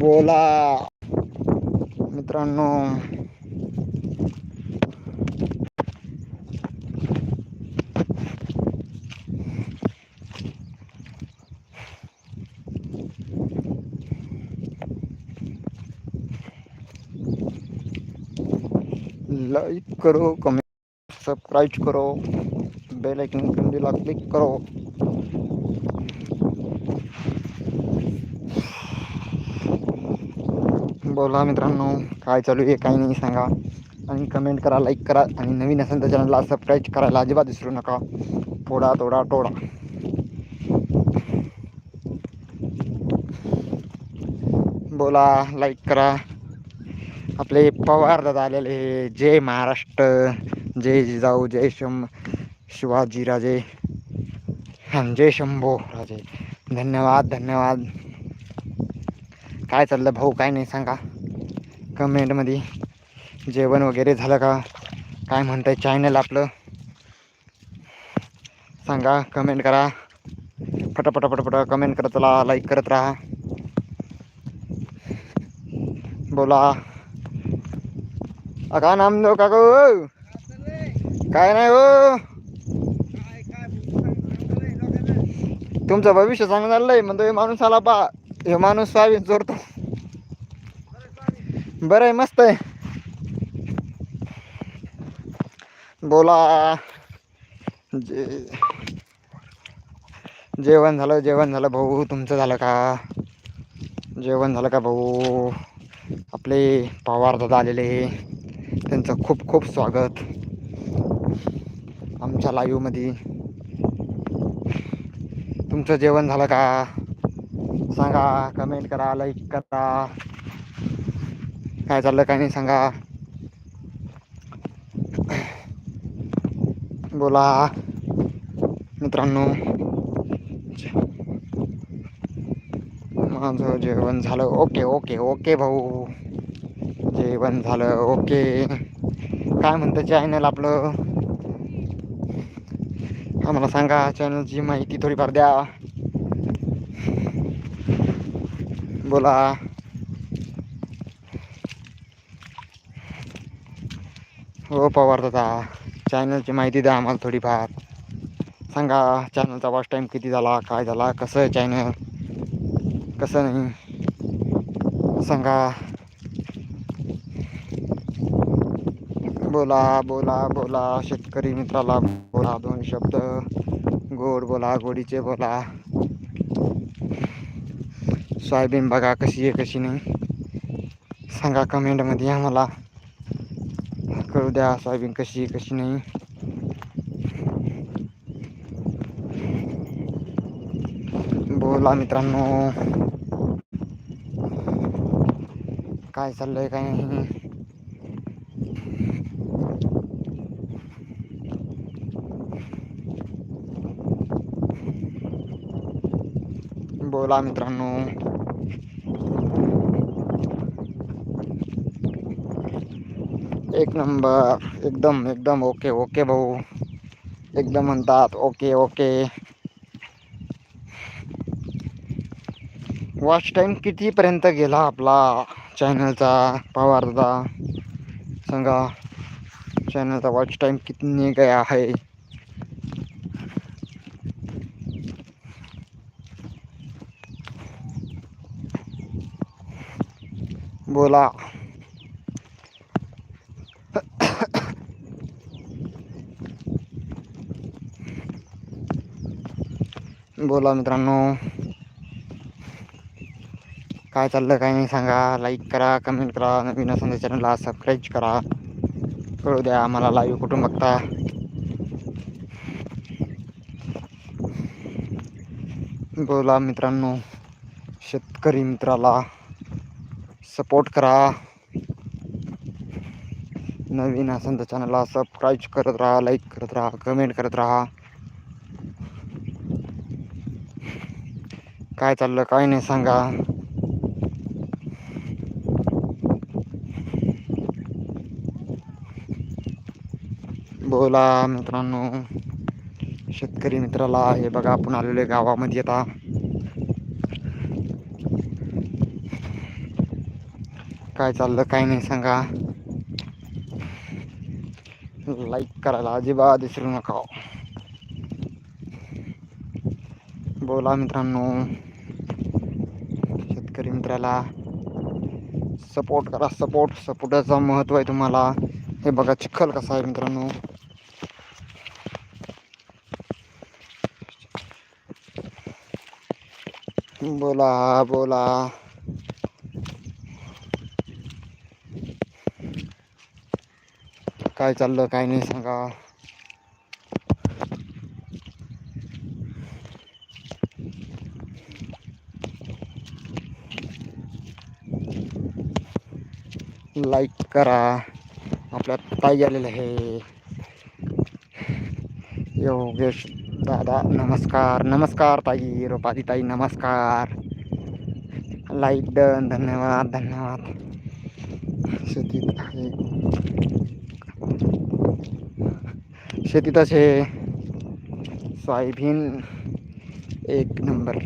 बोला। मित्रांनो। लाइक करो कमेंट सब्सक्राइब करो बेल आइकन कंडीला क्लिक करो। बोला मित्रांनो काय चालू आहे काही नाही सांगा. आणि कमेंट करा लाईक करा. आणि नवीन असेल तर चॅनलला सबस्क्राईब करायला अजिबात विसरू नका. थोडा थोडा टोडा बोला लाईक करा. आपले पवार दादा आलेले जय महाराष्ट्र. जय जिजाऊ जय शं शिवाजीराजे. आणि जय शंभो राजे. धन्यवाद धन्यवाद. काय चाललं भाऊ काय नाही सांगा. कमेंटमध्ये जेवण वगैरे झालं का? काय म्हणतंय चॅनल आपलं? सांगा कमेंट करा. फटाफट फटाफट कमेंट करत राहा लाईक करत राहा. बोला. अका नाम देऊ का गो काय नाही हो. तुमचं भविष्य चांगलं चाललंय म्हणतो माणूस आला पा हे माणूस सोयाबीन चोरतो बरं आहे मस्त आहे. बोला. जे जेवण झालं जेवण झालं भाऊ. तुमचं झालं का? जेवण झालं का भाऊ? आपले पवार दादा आलेले. त्यांचं खूप खूप स्वागत. आमच्या लाईव्हमध्ये तुमचं जेवण झालं का? सांगा कमेंट करा लाईक करा. काय चाललं काय नाही सांगा. बोला. मित्रांनो. माझं जेवण झालं. ओके ओके ओके भाऊ. जेवण झालं ओके. काय म्हणतं चॅनल आपलं? आम्हाला सांगा चॅनलची माहिती थोडीफार द्या. बोला. हो पवार दादा. चॅनलची माहिती द्या आम्हाला थोडीफार. सांगा चॅनलचा वॉच टाईम किती झाला काय झाला कसं आहे चॅनल कसं नाही? सांगा. बोला बोला बोला. शेतकरी मित्राला बोला दोन शब्द. गोड बोला गोडीचे बोला. सोयाबीन बघा कशी आहे कशी नाही. सांगा कमेंटमध्ये आम्हाला. करू द्या सोयाबीन कशी आहे कशी नाही. बोला मित्रांनो. काय चाललंय काय नाही. बोला मित्रांनो एक नंबर एकदम एकदम ओके ओके भाऊ एकदम म्हणतात ओके ओके वॉच टाईम कितीपर्यंत गेला आपला चॅनलचा पवारचा? सांगा. चॅनलचा वॉच टाईम किती गया आहे? बोला. बोला मित्रांनो. काय चाललं काय नाही सांगा. लाईक करा कमेंट करा. नवीन असं चॅनलला सबस्क्राईब करा. कळू द्या आम्हाला लाईव्ह कुठून बघता. बोला मित्रांनो. शेतकरी मित्राला. सपोर्ट करा. नवीन असेल तर चॅनलला सबस्क्राईब करत राहा लाईक करत राहा कमेंट करत राहा. काय चाललं काय नाही सांगा. बोला मित्रांनो. शेतकरी मित्राला हे बघा आपण आलेले गावामध्ये आता. काय चाललं काय नाही सांगा. लाईक करायला अजिबात विसरू नका. बोला मित्रांनो. शेतकरी मित्राला सपोर्ट करा सपोर्ट सपोर्टाचं महत्त्व आहे तुम्हाला. हे बघा चिखल कसा आहे मित्रांनो. बोला बोला. काय चाललं काय नाही सांगा. लाईक करा. आपल्या ताई आलेलं आहे. योगेश दादा नमस्कार. नमस्कार ताई रोपाली ताई नमस्कार. लाईक डन धन्यवाद धन्यवाद. शेतीत आहे. शेतीतच हे सोयाबीन एक नंबर.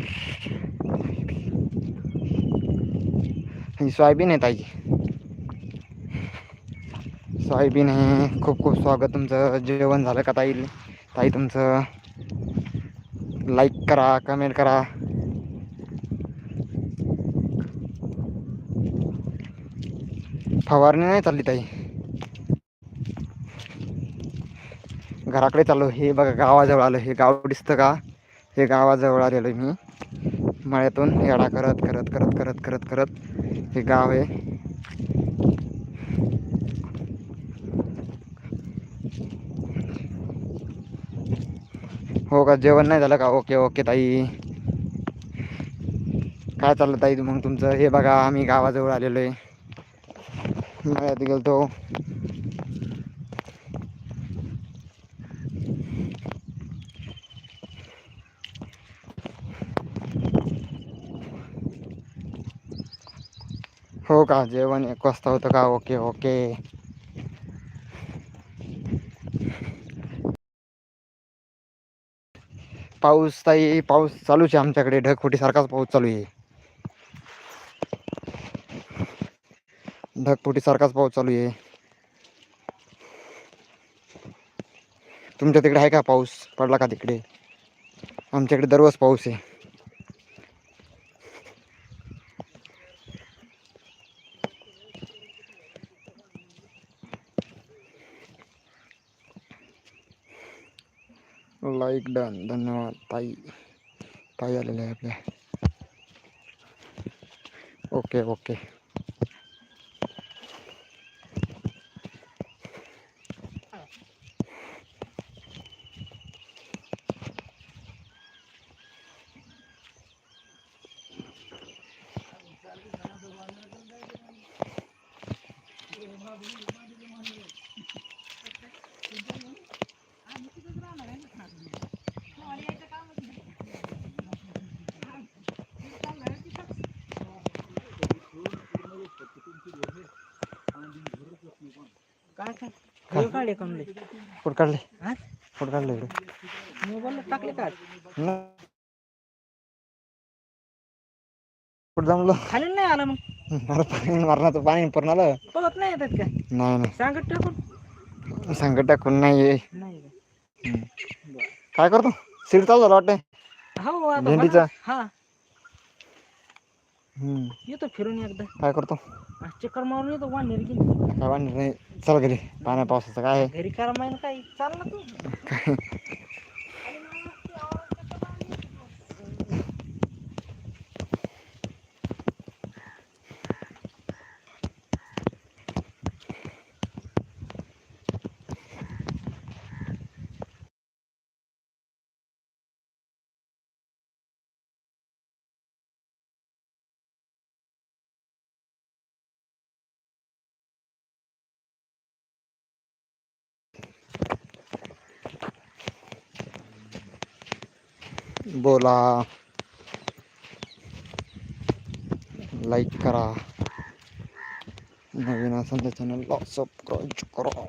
ही सोयाबीन आहे ताई. सोयाबीन आहे खूप खूप स्वागत तुमचं. जेवण झालं का ताई? ताई तुमचं लाईक करा कमेंट करा. फवारणी नाही चालली ताई. घराकडे चाललो. हे बघा गावाजवळ आलो. हे गाव दिसतं का? हे गावाजवळ आलेलो आहे मी. मळ्यातून येडा करत करत करत करत करत करत हे गाव आहे. हो का? जेवण नाही झालं का? ओके ओके ताई. काय चाललं ताई मग तुमचं? हे बघा आम्ही गावाजवळ आलेलो आहे. मळ्यात गेलतो. हो का? जेवण एक वाजता होतं का? Okay okay. पाऊस ताई पाऊस चालूच आहे आमच्याकडे. ढगफुटीसारखाच पाऊस चालू आहे. ढगफुटीसारखाच पाऊस चालू आहे. तुमच्या तिकडे आहे का पाऊस? पडला का तिकडे? आमच्याकडे दररोज पाऊस आहे. लाईक डन धन्यवाद. ताई. ताई आलेल्या आहे आपल्या. ओके ओके काय काय काढले कमले कुठं काढले हा? कुठं काढले इकडे? मोबाईल टाकले का न- कुठं जमलं? खाली नाही आलं मग. पाणी पूर्ण आलं. बघत नाही येतात का नाही नाही. सांगत टाकून. संकट टाकून नाही का? काय करतो? सीट चालू झालं वाटतंय? हो आता भेंडीचा? हा. हम्म. येतो फिरून एकदा. काय करतो? आज चक्कर मारून येतो वाढणार की काय वाटणार नाही चल घरी. पाण्या पावसाचं काय आहे? घरी करा माहिती काय? चालला तू. बोला. लाईक करा. नवीन असेल तर चॅनलला सबस्क्राईब करा.